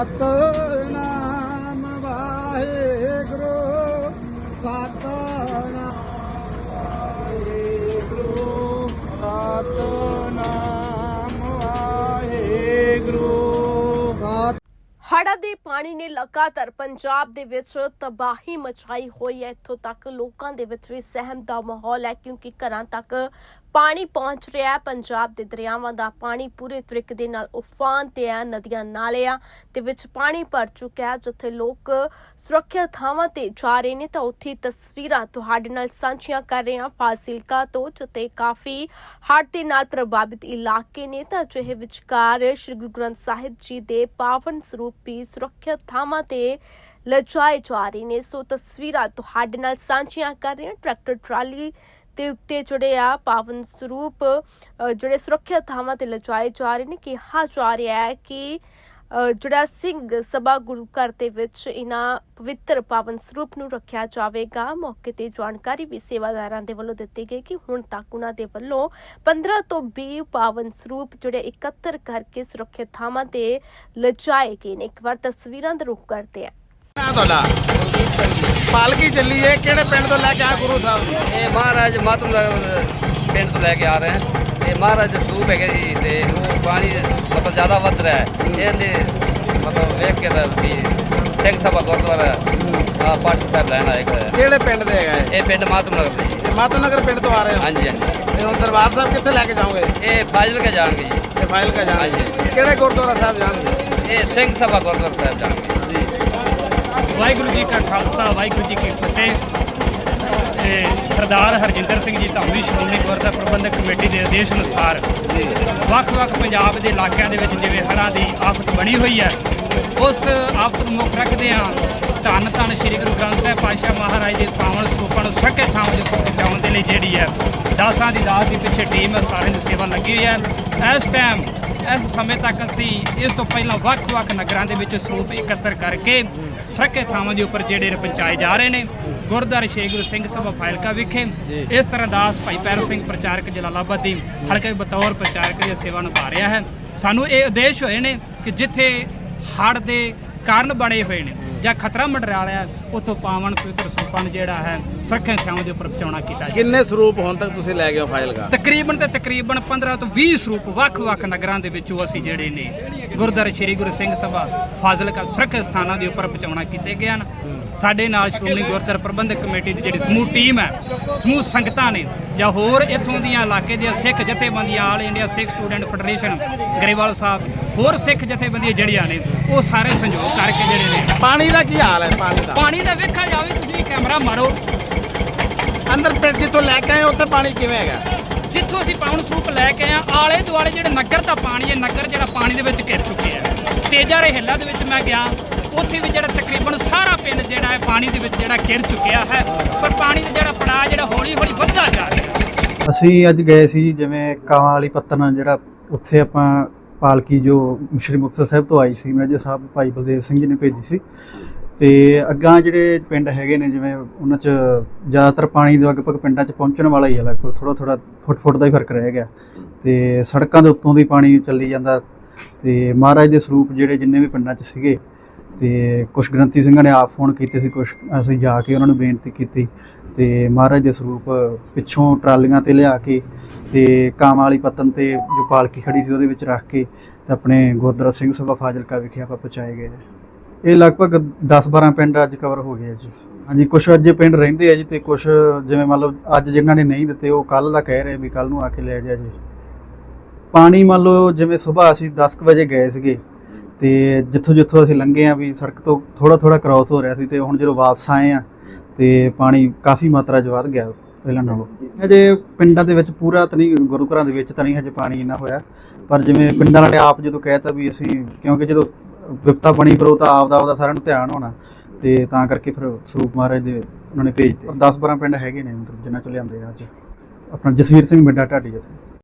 ਸਤ ਨਾਮ ਵਾਹਿਗੁਰੂ। ਸਤ ਹੜਾ ਦੇ ਪਾਣੀ ਨੇ ਲਗਾਤਾਰ ਪੰਜਾਬ ਦੇ ਵਿੱਚ ਤਬਾਹੀ ਮਚਾਈ ਹੋਈ ਹੈ। ਇੱਥੋਂ ਤੱਕ ਲੋਕਾਂ ਦੇ ਵਿੱਚ ਵੀ ਸਹਿਮ ਦਾ ਮਾਹੌਲ ਹੈ, ਕਿਉਂਕਿ ਘਰਾਂ ਤੱਕ ਪਾਣੀ ਪਹੁੰਚ ਰਿਹਾ ਹੈ। ਪੰਜਾਬ ਦੇ ਦਰਿਆਵਾਂ ਦਾ ਪਾਣੀ ਪੂਰੇ ਤਰੀਕੇ ਦੇ ਨਾਲ ਉਫਾਨ ਤੇ ਹੈ, ਨਦੀਆਂ ਨਾਲਿਆਂ ਦੇ ਵਿੱਚ ਪਾਣੀ ਭਰ ਚੁੱਕਿਆ ਹੈ। ਜਿੱਥੇ ਲੋਕ ਸੁਰੱਖਿਅਤ ਥਾਵਾਂ ਤੇ ਜਾ ਰਹੇ ਨੇ ਤਾਂ ਉੱਥੇ ਤਸਵੀਰਾਂ ਤੁਹਾਡੇ ਨਾਲ ਸਾਂਝੀਆਂ ਕਰ ਰਹੇ ਹਾਂ। ਫਾਜ਼ਿਲਕਾ ਤੋਂ, ਜਿੱਥੇ ਕਾਫੀ ਹੜ੍ਹ ਦੇ ਨਾਲ ਪ੍ਰਭਾਵਿਤ ਇਲਾਕੇ ਨੇ ਤਾਂ ਅਜਿਹੇ ਵਿਚਕਾਰ ਸ੍ਰੀ ਗੁਰੂ ਗ੍ਰੰਥ ਸਾਹਿਬ ਜੀ ਦੇ ਪਾਵਨ ਸਰੂਪ ਵੀ ਸੁਰੱਖਿਅਤ ਥਾਵਾਂ ਤੇ ਲਜਾਏ ਜਾ ਰਹੇ ਨੇ। ਸੋ ਤਸਵੀਰਾਂ ਤੁਹਾਡੇ ਨਾਲ ਸਾਂਝੀਆਂ ਕਰ ਰਹੇ ਹਾਂ। ਟਰੈਕਟਰ ਟਰਾਲੀ ਦੇ ਉੱਤੇ ਜਿਹੜੇ ਆ ਪਾਵਨ ਸਰੂਪ ਜਿਹੜੇ ਸੁਰੱਖਿਅਤ ਥਾਵਾਂ ਤੇ ਲਜਾਏ ਜਾ ਰਹੇ ਨੇ, ਕਿਹਾ ਜਾ ਰਿਹਾ ਹੈ ਕਿ ਜਿਹੜਾ ਸਿੰਘ ਸਭਾ ਗੁਰੂ ਘਰ ਦੇ ਵਿੱਚ ਇਹਨਾਂ ਪਵਿੱਤਰ ਪਾਵਨ ਸਰੂਪ ਨੂੰ ਰੱਖਿਆ ਜਾਵੇਗਾ ਮੌਕੇ ਤੇ ਜਾਣਕਾਰੀ ਵੀ ਸੇਵਾਦਾਰਾਂ ਦੇ ਵੱਲੋਂ ਦਿੱਤੀ ਗਈ ਕਿ ਹੁਣ ਤੱਕ ਉਹਨਾਂ ਦੇ ਵੱਲੋਂ 15 ਤੋਂ 20 ਪਾਵਨ ਸਰੂਪ ਜਿਹੜੇ ਇਕੱਤਰ ਕਰਕੇ ਸੁਰੱਖਿਅਤ ਥਾਵਾਂ ਤੇ ਲਜਾਏ ਗਏ ਨੇ। ਇੱਕ ਵਾਰ ਤਸਵੀਰਾਂ ਦਾ ਰੁਖ ਕਰਦੇ ਆ ਨਾਂ ਤੁਹਾਡਾ ਪਾਲਕੀ ਚੱਲੀ ਏ ਕਿਹੜੇ ਪਿੰਡ ਤੋਂ ਲੈ ਕੇ ਆ ਗੁਰੂ ਸਾਹਿਬ? ਜੀ ਇਹ ਮਹਾਰਾਜ ਮਾਤਮ ਪਿੰਡ ਤੋਂ ਲੈ ਕੇ ਆ ਰਹੇ ਹਨ ਤੇ ਮਹਾਰਾਜ ਸਰੂਪ ਹੈਗੇ ਜੀ ਤੇ ਉਹ ਪਾਣੀ ਜ਼ਿਆਦਾ ਵੱਧ ਰਿਹਾ ਹੈ। ਇਹਦੇ ਮਤਲਬ ਵੇਖ ਕੇ ਤਾਂ ਵੀ ਸਿੰਘ ਸਭਾ ਗੁਰਦੁਆਰਾ ਆ ਪਾਠ ਸਾਹਿਬ ਲੈਣ ਆਏ ਹੋਏ ਆ। ਕਿਹੜੇ ਪਿੰਡ ਦੇ ਹੈਗਾ ਇਹ? ਇਹ ਪਿੰਡ ਮਾਤਮ ਨਗਰ ਦੇ ਜੀ। ਇਹ ਮਾਤਾ ਨਗਰ ਪਿੰਡ ਤੋਂ ਆ ਰਹੇ ਹੋ? ਹਾਂਜੀ ਹਾਂਜੀ। ਤੇ ਹੁਣ ਦਰਬਾਰ ਸਾਹਿਬ ਕਿੱਥੇ ਲੈ ਕੇ ਜਾਓਗੇ? ਇਹ ਫਾਜ਼ਿਲ ਕੇ ਜਾਣਗੇ ਜੀ। ਤੇ ਫਾਈਲ ਕਾ ਜਾਣਾ ਹਾਂਜੀ। ਕਿਹੜੇ ਗੁਰਦੁਆਰਾ ਸਾਹਿਬ ਜਾਣਗੇ? ਇਹ ਸਿੰਘ ਸਭਾ ਗੁਰਦੁਆਰਾ ਸਾਹਿਬ ਜਾਣਗੇ। ਵਾਹਿਗੁਰੂ ਜੀ ਕਾ ਖਾਲਸਾ ਵਾਹਿਗੁਰੂ ਜੀ ਕੀ ਫਤਿਹ। ਤੇ ਸਰਦਾਰ ਹਰਜਿੰਦਰ ਸਿੰਘ ਜੀ ਧਾਮੀ ਸ਼੍ਰੋਮਣੀ ਗੁਰਦੁਆਰਾ ਪ੍ਰਬੰਧਕ ਕਮੇਟੀ ਦੇ ਆਦੇਸ਼ ਅਨੁਸਾਰ ਵੱਖ-ਵੱਖ ਪੰਜਾਬ ਦੇ ਇਲਾਕਿਆਂ ਦੇ ਵਿੱਚ ਜਿਵੇਂ ਹੜ੍ਹਾਂ ਦੀ ਆਫਤ ਬਣੀ ਹੋਈ ਹੈ, ਉਸ ਆਫਤ ਨੂੰ ਮੁੱਖ ਰੱਖਦੇ ਹਾਂ ਧੰਨ ਧੰਨ ਸ੍ਰੀ ਗੁਰੂ ਗ੍ਰੰਥ ਸਾਹਿਬ ਪਾਤਸ਼ਾਹ ਮਹਾਰਾਜ ਦੇ ਪਾਵਨ ਸਰੂਪਾਂ ਨੂੰ ਸੱਕੇ ਥਾਂ ਦੇ ਉੱਪਰ ਪਹੁੰਚਾਉਣ ਦੇ ਲਈ ਜਿਹੜੀ ਹੈ, ਦਾਸਾਂ ਦੀ ਦਾਸ ਦੀ ਪਿੱਛੇ ਟੀਮ ਹੈ ਸਾਰਿਆਂ ਦੀ ਸੇਵਾ ਲੱਗੀ ਹੋਈ ਹੈ। ਇਸ ਟਾਈਮ ਇਸ ਸਮੇਂ ਤੱਕ ਅਸੀਂ ਇਸ ਤੋਂ ਪਹਿਲਾਂ ਵੱਖ-ਵੱਖ ਨਗਰਾਂ ਦੇ ਵਿੱਚ ਸਰੂਪ ਇਕੱਤਰ ਕਰਕੇ ਸੱਕੇ ਥਾਵਾਂ ਦੇ ਉੱਪਰ ਜਿਹੜੇ ਪਹੁੰਚਾਏ ਜਾ ਰਹੇ ਨੇ ਗੁਰਦੁਆਰਾ ਸ਼੍ਰੀ ਗੁਰੂ ਸਿੰਘ ਸਭਾ ਫਾਇਲਕਾ ਵਿਖੇ। ਇਸ ਤਰ੍ਹਾਂ ਦਾਸ ਭਾਈ ਪੈਰੋ ਸਿੰਘ ਪ੍ਰਚਾਰਕ ਜਲਾਲਾਬਾਦ ਦੀ ਹਲਕੇ ਬਤੌਰ ਪ੍ਰਚਾਰਕ ਦੀ ਸੇਵਾ ਨਿਭਾ ਰਿਹਾ ਹੈ। ਸਾਨੂੰ ਇਹ ਉਦੇਸ਼ ਹੋਏ ਨੇ ਕਿ ਜਿੱਥੇ ਹੜ੍ਹ ਦੇ ਕਾਰਨ ਬਣੇ ਹੋਏ ਨੇ ਜਾਂ ਖਤਰਾ ਮੰਡਰਾ ਰਿਹਾ ਉੱਥੋਂ ਪਾਵਨ ਪਵਿੱਤਰ ਸਰੂਪਾਂ ਨੂੰ ਜਿਹੜਾ ਹੈ ਸੁਰੱਖਿਅਤ ਥਾਵਾਂ ਦੇ ਉੱਪਰ ਪਹੁੰਚਾਉਣਾ ਕੀਤਾ ਜਾਵੇ। ਕਿੰਨੇ ਸਰੂਪ ਹੁਣ ਤੱਕ ਤੁਸੀਂ ਲੈ ਗਏ ਹੋ ਫਾਈਲ ਕਾ? ਤਕਰੀਬਨ ਤੇ ਤਕਰੀਬਨ 15 ਤੋਂ 20 ਸਰੂਪ ਵੱਖ-ਵੱਖ ਨਗਰਾਂ ਦੇ ਵਿੱਚੋਂ ਅਸੀਂ ਜਿਹੜੇ ਨੇ ਗੁਰਦੁਆਰਾ ਸ਼੍ਰੀ ਗੁਰੂ ਸਿੰਘ ਸਭਾ ਫਾਜ਼ਿਲਕਾ ਸੁਰੱਖਿਅਤ ਸਥਾਨਾਂ ਦੇ ਉੱਪਰ ਪਹੁੰਚਾਉਣਾ ਕੀਤੇ ਗਏ ਹਨ। ਸਾਡੇ ਨਾਲ ਸ਼੍ਰੋਮਣੀ ਗੁਰਦੁਆਰਾ ਪ੍ਰਬੰਧਕ ਕਮੇਟੀ ਦੀ ਜਿਹੜੀ ਸਮੂਹ ਟੀਮ ਹੈ ਸਮੂਹ ਸੰਗਤਾਂ ਨੇ ਜਾਂ ਹੋਰ ਇੱਥੋਂ ਦੀਆਂ ਇਲਾਕੇ ਦੀਆਂ ਸਿੱਖ ਜਥੇਬੰਦੀਆਂ all India Sikh student federation Grewal Sahib ਹੋਰ ਸਿੱਖ ਜਥੇਬੰਦੀਆਂ ਜਿਹੜੀਆਂ ਨੇ ਉਹ ਸਾਰੇ ਸੰਯੋਗ ਕਰਕੇ ਜਿਹੜੇ ਨੇ ਪਾਣੀ ਦਾ ਕੀ ਹਾਲ ਹੈ? ਪਾਣੀ ਦਾ। ਪਾਣੀ ਦਾ ਵੇਖਿਆ ਜਾਵੇ ਤੁਸੀਂ ਵੀ ਕੈਮਰਾ ਮਾਰੋ। ਅੰਦਰ ਪਿੰਡ ਜਿੱਥੋਂ ਲੈ ਕੇ ਆਏ ਉੱਥੇ ਪਾਣੀ ਕਿਵੇਂ ਹੈਗਾ? ਜਿੱਥੋਂ ਅਸੀਂ ਪਾਉਣ ਸਰੂਪ ਲੈ ਕੇ ਆ ਆਲੇ ਦੁਆਲੇ ਜਿਹੜੇ ਨਗਰ ਦਾ ਪਾਣੀ ਹੈ ਨਗਰ ਜਿਹੜਾ ਪਾਣੀ ਦੇ ਵਿੱਚ ਘਿਰ ਚੁੱਕਿਆ ਤੇਜਾ ਹਿੱਲਾ ਦੇ ਵਿੱਚ ਮੈਂ ਗਿਆ ਉੱਥੇ ਵੀ ਜਿਹੜਾ ਤਕਰੀਬਨ ਪਾਣੀ ਦੇ ਵਿੱਚ ਜਿਹੜਾ ਘਿਰ ਚੁੱਕਿਆ ਹੈ, ਪਰ ਪਾਣੀ ਦਾ ਜਿਹੜਾ ਪੜਾਅ, ਜਿਹੜਾ ਹੌਲੀ ਹੌਲੀ ਵੱਧਦਾ ਜਾ ਰਿਹਾ ਅਸੀਂ ਅੱਜ ਗਏ ਸੀ ਜੀ, ਜਿਵੇਂ ਕਾਵਾਂ ਵਾਲੀ ਪੱਤਨ ਜਿਹੜਾ ਉੱਥੇ ਆਪਾਂ ਪਾਲਕੀ ਜੋ ਸ਼੍ਰੀ ਮੁਕਤਸਰ ਸਾਹਿਬ ਤੋਂ ਆਈ ਸੀ ਮੇਜਰ ਸਾਹਿਬ ਭਾਈ ਬਲਦੇਵ ਸਿੰਘ ਜੀ ਨੇ ਭੇਜੀ ਸੀ। ਤੇ ਅੱਗਾ ਜਿਹੜੇ ਪਿੰਡ ਹੈਗੇ ਨੇ, ਜਿਵੇਂ ਉਹਨਾਂ 'ਚ ਜ਼ਿਆਦਾਤਰ ਪਾਣੀ ਲਗਭਗ ਪਿੰਡਾਂ 'ਚ ਪਹੁੰਚਣ ਵਾਲਾ ਹੀ ਹੈ, ਲਗਭਗ ਥੋੜਾ ਥੋੜਾ ਫੁੱਟ ਫੁੱਟ ਦਾ ਹੀ ਫ਼ਰਕ ਰਹਿ ਗਿਆ। ਤੇ ਸੜਕਾਂ ਦੇ ਉੱਤੋਂ ਦੀ ਪਾਣੀ ਚੱਲੀ ਜਾਂਦਾ। ਤੇ ਮਹਾਰਾਜ ਦੇ ਸਰੂਪ ਜਿਹੜੇ ਜਿੰਨੇ ਵੀ ਪਿੰਡਾਂ 'ਚ ਸੀਗੇ ਤੇ ਕੁਝ ਗ੍ਰੰਥੀ ਸਿੰਘਾਂ ਨੇ ਆਪ ਫੋਨ ਕੀਤੇ ਸੀ ਕੁਝ ਅਸੀਂ ਜਾ ਕੇ ਉਹਨਾਂ ਨੂੰ ਬੇਨਤੀ ਕੀਤੀ ਤੇ ਮਹਾਰਾਜ ਦੇ ਸਰੂਪ ਪਿੱਛੋਂ ਟਰਾਲੀਆਂ ਤੇ ਲਿਆ ਕੇ ਤੇ ਕਾਮਾਂ ਵਾਲੀ ਪਤਨ ਤੇ ਜੋ ਪਾਲਕੀ ਖੜੀ ਸੀ ਉਹਦੇ ਵਿੱਚ ਰੱਖ ਕੇ ਤੇ ਆਪਣੇ ਗੁਰਦੁਆਰਾ ਸਿੰਘ ਸਭਾ ਫਾਜ਼ਿਲਕਾ ਵਿਖੇ ਆਪਾਂ ਪਹੁੰਚਾਏ ਗਏ ਇਹ ਲਗਭਗ 10-12 ਪਿੰਡ ਅੱਜ ਕਵਰ ਹੋ ਗਏ ਜੀ। ਹਾਂਜੀ ਕੁਝ ਅੱਜ ਪਿੰਡ ਰਹਿੰਦੇ ਆ ਜੀ ਤੇ ਕੁਝ ਜਿਵੇਂ ਮੰਨ ਲਓ ਅੱਜ ਜਿਨ੍ਹਾਂ ਨੇ ਨਹੀਂ ਦਿੱਤੇ, ਉਹ ਕੱਲ ਦਾ ਕਹਿ ਰਹੇ ਵੀ ਕੱਲ ਨੂੰ ਆ ਕੇ ਲੈ ਜਾ ਜੀ। ਪਾਣੀ ਮੰਨ ਲਓ ਜਿਵੇਂ ਸਵੇਰ ਅਸੀਂ 10 ਕੁ ਵਜੇ ਗਏ ਸੀਗੇ ਤੇ ਜਿੱਥੋਂ ਜਿੱਥੋਂ ਅਸੀਂ ਲੰਘੇ ਆ ਵੀ ਸੜਕ ਤੋਂ ਥੋੜਾ ਥੋੜਾ ਕ੍ਰਾਸ ਹੋ ਰਿਹਾ ਸੀ ਤੇ ਹੁਣ ਜਦੋਂ ਵਾਪਸ ਆਏ ਆ ਤੇ ਪਾਣੀ ਕਾਫੀ ਮਾਤਰਾ 'ਚ ਵੱਧ ਗਿਆ ਪਹਿਲਾਂ ਨਾਲੋਂ। ਹਜੇ ਪਿੰਡਾਂ ਦੇ ਵਿੱਚ ਪੂਰਾ ਤਾਂ ਨਹੀਂ, ਗੁਰੂ ਘਰਾਂ ਦੇ ਵਿੱਚ ਤਾਂ ਨਹੀਂ ਹਜੇ ਪਾਣੀ ਇੰਨਾ ਹੋਇਆ। ਪਰ ਜਿਵੇਂ ਪਿੰਡਾਂ ਵਾਲੇ ਆਪ ਜਦੋਂ ਕਹਿਤਾ ਵੀ ਅਸੀਂ, ਕਿਉਂਕਿ ਜਦੋਂ ਵਿਪਤਾ ਬਣੀ ਫਿਰ ਉਹ ਤਾਂ ਆਪ ਦਾ ਆਪਦਾ ਸਾਰਿਆਂ ਨੂੰ ਧਿਆਨ ਹੋਣਾ ਤੇ ਤਾਂ ਕਰਕੇ ਫਿਰ ਸਰੂਪ ਮਹਾਰਾਜ ਦੇ ਉਹਨਾਂ ਨੇ ਭੇਜਤੇ 10 12 ਪਿੰਡ ਹੈਗੇ ਨੇ, ਮਤਲਬ ਜਿਨ੍ਹਾਂ ਚੋਂ ਲਿਆਂਦੇ ਆ ਅੱਜ। ਆਪਣਾ ਜਸਵੀਰ ਸਿੰਘ ਮਿੰਡਾ ਢਾਡੀ ਜੀ